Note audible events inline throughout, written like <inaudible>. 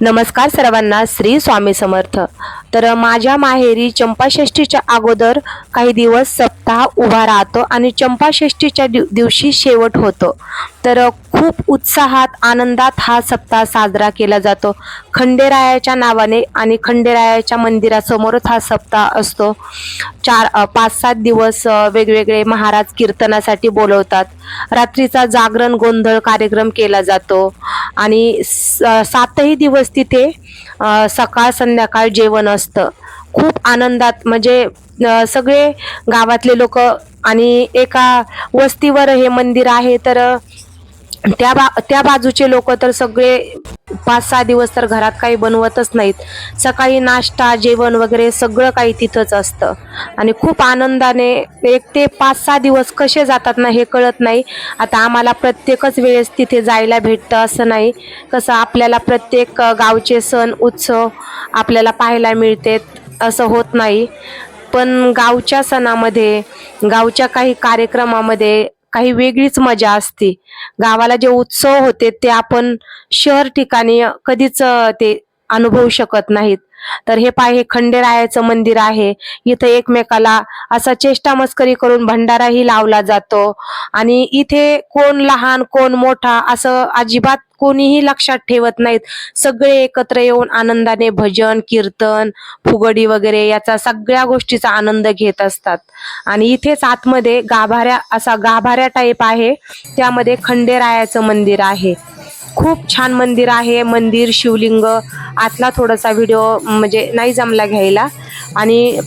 नमस्कार सर्वांना श्री स्वामी समर्थ. तर माझ्या माहेरी चंपाषष्ठीच्या अगोदर काही दिवस सप्ताह उभा राहतो आणि चंपाषष्ठीच्या दिव दिवशी शेवट होतो. तर खूप उत्साहात आनंदात हा सप्ताह साजरा केला जातो. खंडेरायाच्या नावाने आणि खंडेरायाच्या मंदिरासमोरच हा सप्ताह असतो. चार पाच सात दिवस वेगवेगळे महाराज कीर्तनासाठी बोलवतात. रात्रीचा जागरण गोंधळ कार्यक्रम केला जातो. आणि स- सातही दिवस तिथे सकाळ संध्याकाळ जेवण असतं. खूप आनंदात म्हणजे सगळे गावातले लोक आणि एका वस्तीवर हे मंदिर आहे तर त्या बा त्या बाजूचे लोक तर सगळे पाच सहा दिवस तर घरात काही बनवतच नाहीत. सकाळी नाश्ता जेवण वगैरे सगळं काही तिथंच असतं. आणि खूप आनंदाने एक ते पाच सहा दिवस कसे जातात ना हे कळत नाही. आता आम्हाला प्रत्येकच वेळेस तिथे जायला भेटतं असं नाही. कसं आपल्याला प्रत्येक गावचे सण उत्सव आपल्याला पाहायला मिळते असं होत नाही. पण गावच्या सणामध्ये गावच्या काही कार्यक्रमामध्ये काही वेगळीच मजा असते. गावाला जे उत्सव होते ते आपण शहर ठिकाणी कधीच ते अनुभवू शकत नाहीत. तर हे पाय हे खंडेरायाचं मंदिर आहे. इथे एकमेकाला असा चेष्टा मस्करी करून भंडाराही लावला जातो. आणि इथे कोण लहान कोण मोठा असं अजिबात कोणीही लक्षात ठेवत नाहीत. सगळे एकत्र येऊन आनंदाने भजन कीर्तन फुगडी वगैरे याचा सगळ्या गोष्टीचा आनंद घेत असतात. आणि इथेच आतमध्ये गाभाऱ्या असा गाभाऱ्या टाईप आहे. त्यामध्ये खंडेरायाचं मंदिर आहे. खूप छान मंदिर आहे मंदिर शिवलिंग. आतला थोडासा व्हिडिओ म्हणजे नाही जमला घ्यायला. आणि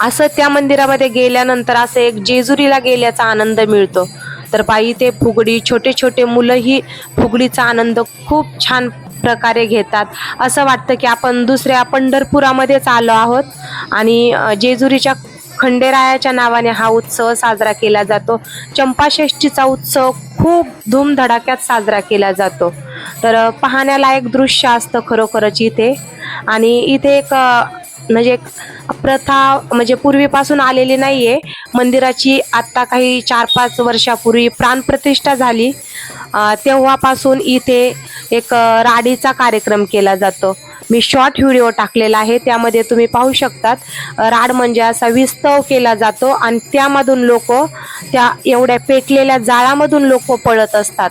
असं त्या मंदिरामध्ये गेल्यानंतर असं एक जेजुरीला गेल्याचा आनंद मिळतो. तर बाई ते फुगडी छोटे छोटे मुलंही फुगडीचा आनंद खूप छान प्रकारे घेतात. असं वाटतं की आपण दुसऱ्या पंढरपुरामध्येच आलो आहोत. आणि जेजुरीच्या खंडेरायाच्या नावाने हा उत्सव साजरा केला जातो. चंपाषष्ठीचा उत्सव खूप धूमधडाक्यात साजरा केला जातो. तर पाहण्यालायक दृश्य असतं खरोखरच इथे. आणि इथे एक म्हणजे प्रथा म्हणजे पूर्वीपासून आलेली नाही आहे मंदिराची आत्ता काही चार पाच वर्षापूर्वी प्राणप्रतिष्ठा झाली. तेव्हापासून इथे एक राडीचा कार्यक्रम केला जातो. मी शॉर्ट व्हिडिओ टाकलेला आहे. त्यामध्ये तुम्ही पाहू शकतात राड म्हणजे असा विस्तव केला जातो आणि त्यामधून लोक त्या एवढ्या पेटलेल्या जाळामधून लोक पळत असतात.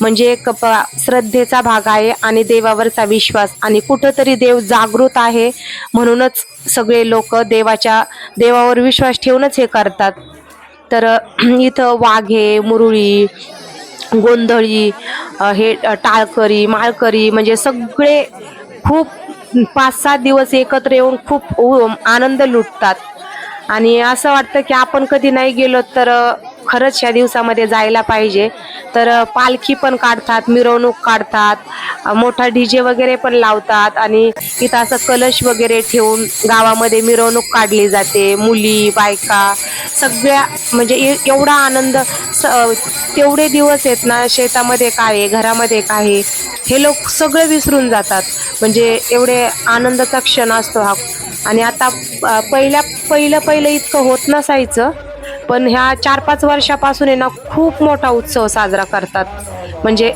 म्हणजे एक प- श्रद्धेचा भाग आहे आणि देवावरचा विश्वास आणि कुठंतरी देव जागृत आहे म्हणूनच सगळे लोक देवाच्या देवावर विश्वास ठेवूनच हे करतात. तर <clears throat> इथं वाघे मुरळी गोंधळी हे टाळकरी माळकरी म्हणजे सगळे खूप पाच सात दिवस एकत्र येऊन खूप उ- आनंद लुटतात. आणि असं वाटतं की आपण कधी नाही गेलो तर खरंच या दिवसामध्ये जायला पाहिजे. तर पालखी पण काढतात मिरवणूक काढतात मोठा मोठा डीजे वगैरे पण लावतात आणि इथं असं कलश वगैरे ठेवून गावामध्ये मिरवणूक काढली जाते. मुली बायका सगळ्या म्हणजे ए- एवढा आनंद स- तेवढे दिवस आहेत ना शेतामध्ये काय आहे घरामध्ये काय हे लोक सगळे विसरून जातात. म्हणजे एवढे आनंदाचा क्षण असतो हा. आणि आता पहिल्या पहिलं पहिलं इतकं होत नसायचं पण ह्या चार पाच वर्षापासून आहे ना खूप मोठा उत्सव साजरा करतात. म्हणजे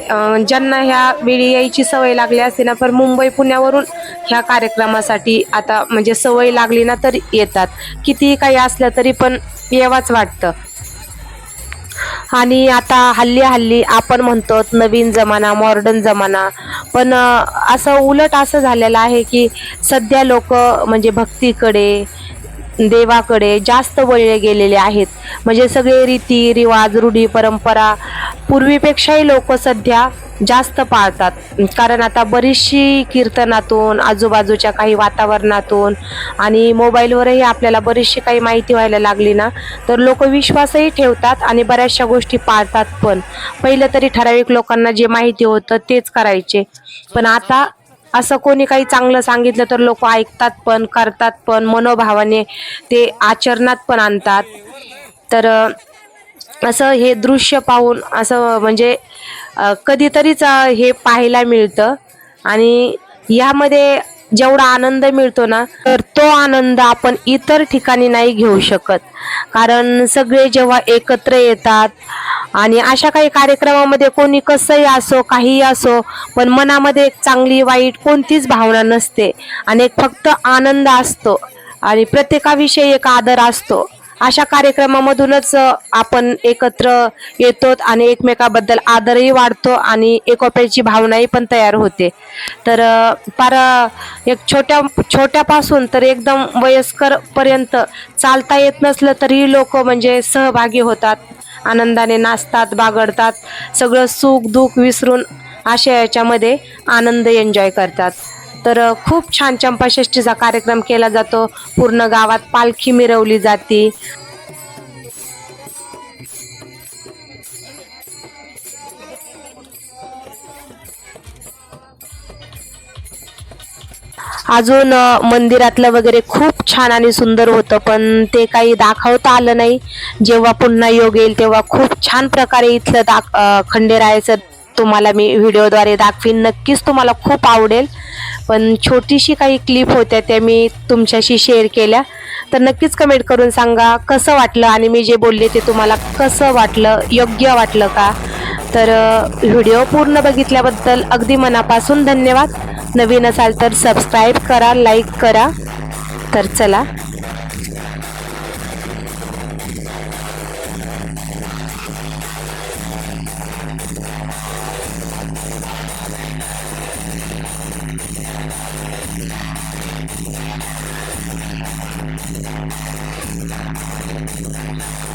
ज्यांना ह्या वेळी यायची सवय लागली असते ना पण मुंबई पुण्यावरून ह्या कार्यक्रमासाठी आता म्हणजे सवय लागली ना तर येतात. कितीही काही असलं तरी पण येवाच वाटतं. आणि आता हल्ली हल्ली आपण म्हणतो नवीन जमाना मॉडर्न जमाना. पण असं उलट असं झालेलं आहे की सध्या लोक म्हणजे भक्तीकडे देवाकडे जास्त वळले गेलेले आहेत. म्हणजे सगळे रीती रिवाज रूढी परंपरा पूर्वीपेक्षाही लोक सध्या जास्त पाळतात. कारण आता बरीचशी कीर्तनातून आजूबाजूच्या काही वातावरणातून आणि मोबाईलवरही आपल्याला बरीचशी काही माहिती व्हायला लागली ना तर लोक विश्वासही ठेवतात आणि बऱ्याचशा गोष्टी पाळतात पण. पहिलं तरी ठराविक लोकांना जे माहिती होतं तेच करायचे. पण आता असं कोणी काही चांगलं सांगितलं तर लोक ऐकतात पण करतात पण मनोभावाने ते आचरणात पण आणतात. तर असं हे दृश्य पाहून असं म्हणजे कधीतरीच हे पाहायला मिळतं. आणि यामध्ये जेवढा आनंद मिळतो ना तर तो आनंद आपण इतर ठिकाणी नाही घेऊ शकत. कारण सगळे जेव्हा एकत्र येतात आणि अशा काही कार्यक्रमामध्ये कोणी कसंही असो काहीही असो पण मनामध्ये एक चांगली वाईट कोणतीच भावना नसते. आणि एक फक्त आनंद असतो. आणि प्रत्येकाविषयी एक आदर असतो. अशा कार्यक्रमामधूनच आपण एकत्र येतो आणि एकमेकाबद्दल आदरही वाढतो आणि एकोप्याची भावनाही पण तयार होते. तर फार एक छोट्या छोट्यापासून तर एकदम वयस्कर पर्यंत चालता येत नसलं तरीही लोक म्हणजे सहभागी होतात आनंदाने नाचतात बागडतात सगळं सुख दुःख विसरून अशा याच्यामध्ये आनंद एन्जॉय करतात. तर खूप छान चंपाषष्ठीचा कार्यक्रम केला जातो. पूर्ण गावात पालखी मिरवली जाते. अजून मंदिरातलं वगैरे खूप छान आणि सुंदर होतं पण ते काही दाखवता आलं नाही. जेव्हा पुन्हा योग येईल तेव्हा खूप छान प्रकारे इथलं दाख अ, खंडेरायाचं तुम्हाला मी व्हिडिओद्वारे दाखवीन. नक्कीच तुम्हाला खूप आवडेल. पण छोटीशी काही क्लिप होत्या त्या मी तुमच्याशी शेअर केल्या. तर नक्कीच कमेंट करून सांगा कसं वाटलं आणि मी जे बोलले ते तुम्हाला कसं वाटलं योग्य वाटलं का? तर व्हिडिओ पूर्ण बघितल्याबद्दल अगदी मनापासून धन्यवाद. नवीन असाल तर सबस्क्राईब करा लाईक करा. तर चला. Thank you.